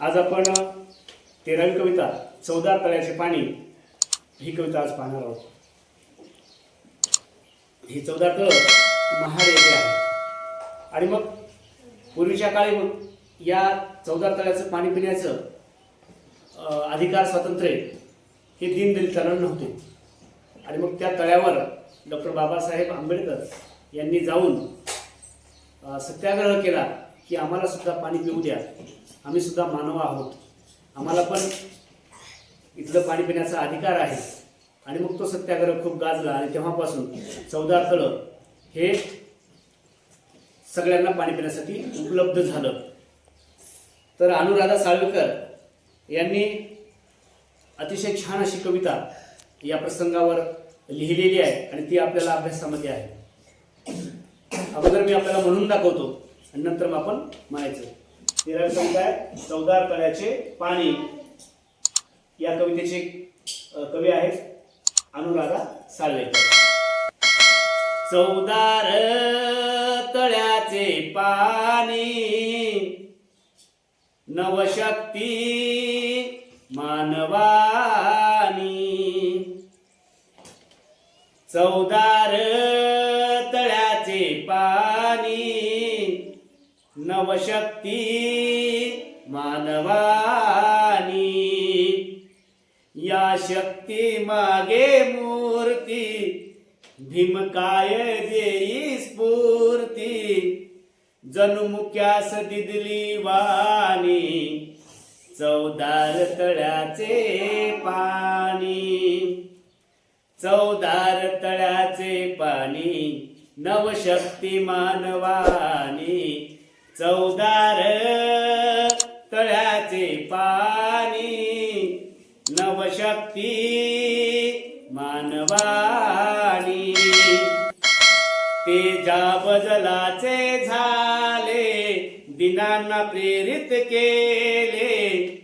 आज आपण तेरावी कविता चौदा तळ्याचे पाणी ही कविता आज पाहणार आहोत. ही चौदा तळ महाड येथे आहे. आणि मग पूर्वीच्या काळी मग या चौदा तळ्याचं पाणी पिण्याचं अधिकार स्वातंत्र्य हे दिनदलितांना नव्हते. आणि मग त्या तळ्यावर डॉक्टर बाबासाहेब आंबेडकर यांनी जाऊन सत्याग्रह केला. की आम्हाला सुद्धा पाणी पिऊ द्या. आम्ही सुद्धा मानव आहोत. आम्हाला पण इथलं पाणी पिण्याचा अधिकार आहे. आणि मग तो सत्याग्रह खूप गाजला आणि तेव्हापासून चौदार तळं हे सगळ्यांना पाणी पिण्यासाठी उपलब्ध झालं. तर अनुराधा साळवेकर यांनी अतिशय छान अशी कविता या प्रसंगावर लिहिलेली आहे आणि ती आपल्याला अभ्यासामध्ये आहे. अगोदर मी आपल्याला म्हणून दाखवतो. आणि नंतर मग आपण म्हणायचं. तेरावी कविता आहे चौदार तळ्याचे पाणी. या कवितेचे कवी आहेत अनुराधा साळवेकर चौदार तळ्याचे पाणी. नवशक्ती मानवानी. चौदार तळ्याचे पाणी. नवशक्ती मानवानी. या शक्ती मागे मूर्ती भीमकाय देई स्फूर्ती. जनुमुख्यास दिदली वाणी चौदार तळ्याचे पाणी. चौदार तळ्याचे पाणी नवशक्ती मानवा. चौदार तळ्याचे पाणी नवशक्ती मानवाणी. ते ज्या बदलाचे झाले दिनांना प्रेरित केले.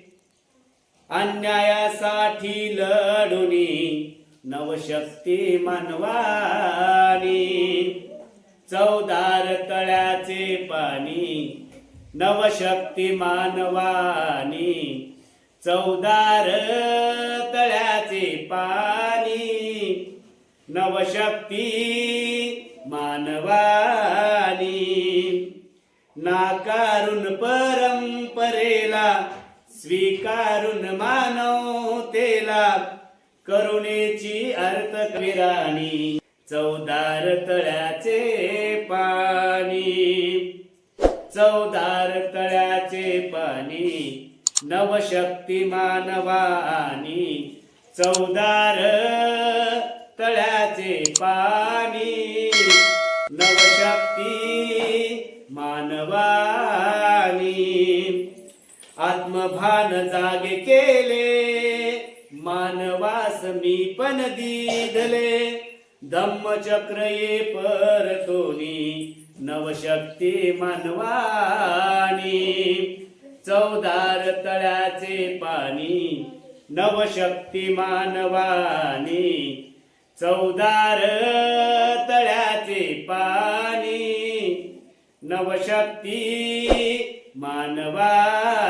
अन्यायासाठी लढुनी नवशक्ती मानवाणी. चौदार तळ्याचे पाणी नवशक्ती मानवानी. चौदार तळ्याचे पाणी नवशक्ती मानवानी. नाकारून परंपरेला स्वीकारून मानवतेला करुणेची अर्थ कविराणी चौदार तळ्याचे पाणी. चौदार तळ्याचे पाणी नवशक्ती मानवानी. चौदार तळ्याचे पाणी नवशक्ती मानवानी. आत्मभान जागे केले मानवास मी पण दिधले धम्मचक्र ये परतोनी नवशक्ती मानवानी। चौदार तळ्याचे पाणी नवशक्ती मानवानी। चौदार तळ्याचे पाणी नवशक्ती मानवानी।